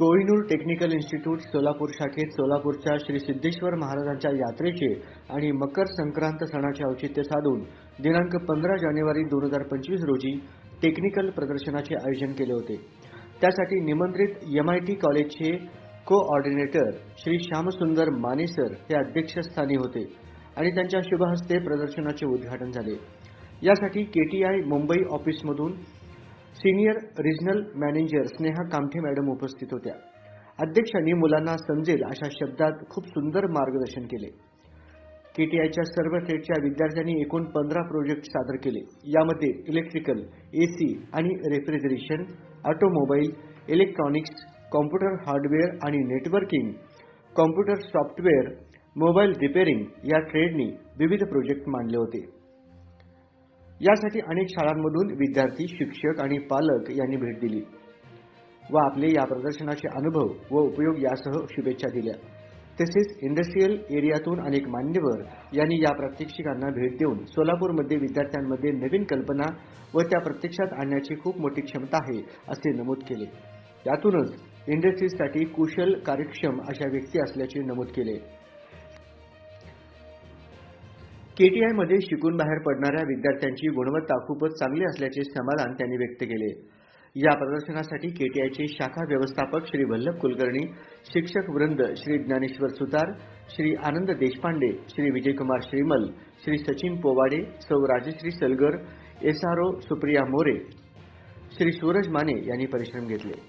Kohinoor technical institute Solapur शाखेत सोलापूरच्या श्री सिद्धेश्वर महाराजांच्या यात्रेचे आणि मकर संक्रांत सणाचे औचित्य साधून दिनांक पंधरा जानेवारी दोन हजार पंचवीस रोजी टेक्निकल प्रदर्शनाचे आयोजन केले होते. त्यासाठी निमंत्रित एमआयटी कॉलेजचे कोऑर्डिनेटर श्री श्यामसुंदर मानेसर हे अध्यक्षस्थानी होते आणि त्यांच्या शुभहस्ते प्रदर्शनाचे उद्घाटन झाले. यासाठी केटीआय मुंबई ऑफिसमधून senior regional manager Sneha Kamthe madam उपस्थित होत्या. अध्यक्षांनी मुलांना समजेल अशा शब्दात खूप सुंदर मार्गदर्शन केले. केटीआयच्या सर्व ट्रेडच्या विद्यार्थ्यांनी एकूण पंधरा प्रोजेक्ट सादर केले. यामध्ये इलेक्ट्रिकल एसी आणि refrigeration automobile electronics computer hardware आणि networking computer software mobile repairing या ट्रेडनी विविध प्रोजेक्ट मांडले होते. यासाठी अनेक शाळांमधून विद्यार्थी शिक्षक आणि पालक यांनी भेट दिली व आपले या प्रदर्शनाचे अनुभव व उपयोग यासह शुभेच्छा दिल्या. तसेच इंडस्ट्रीयल एरियातून अनेक मान्यवर यांनी या प्रात्यक्षिकांना भेट देऊन सोलापूरमध्ये विद्यार्थ्यांमध्ये नवीन कल्पना व त्या प्रत्यक्षात आणण्याची खूप मोठी क्षमता आहे असे नमूद केले. यातूनच इंडस्ट्रीजसाठी कुशल कार्यक्षम अशा व्यक्ती असल्याचे नमूद केले. केटीआयमध्ये शिकून बाहेर पडणाऱ्या विद्यार्थ्यांची गुणवत्ता खूपच चांगली असल्याचे समाधान त्यांनी व्यक्त केले. या प्रदर्शनासाठी केटीआयचे शाखा व्यवस्थापक श्री वल्लभ कुलकर्णी शिक्षक वृंद श्री ज्ञानेश्वर सुतार श्री आनंद देशपांडे श्री विजयकुमार श्रीमल श्री सचिन पोवाडे सौ राजश्री सलगर एसआरओ सुप्रिया मोरे श्री सूरज माने यांनी परिश्रम घेतले.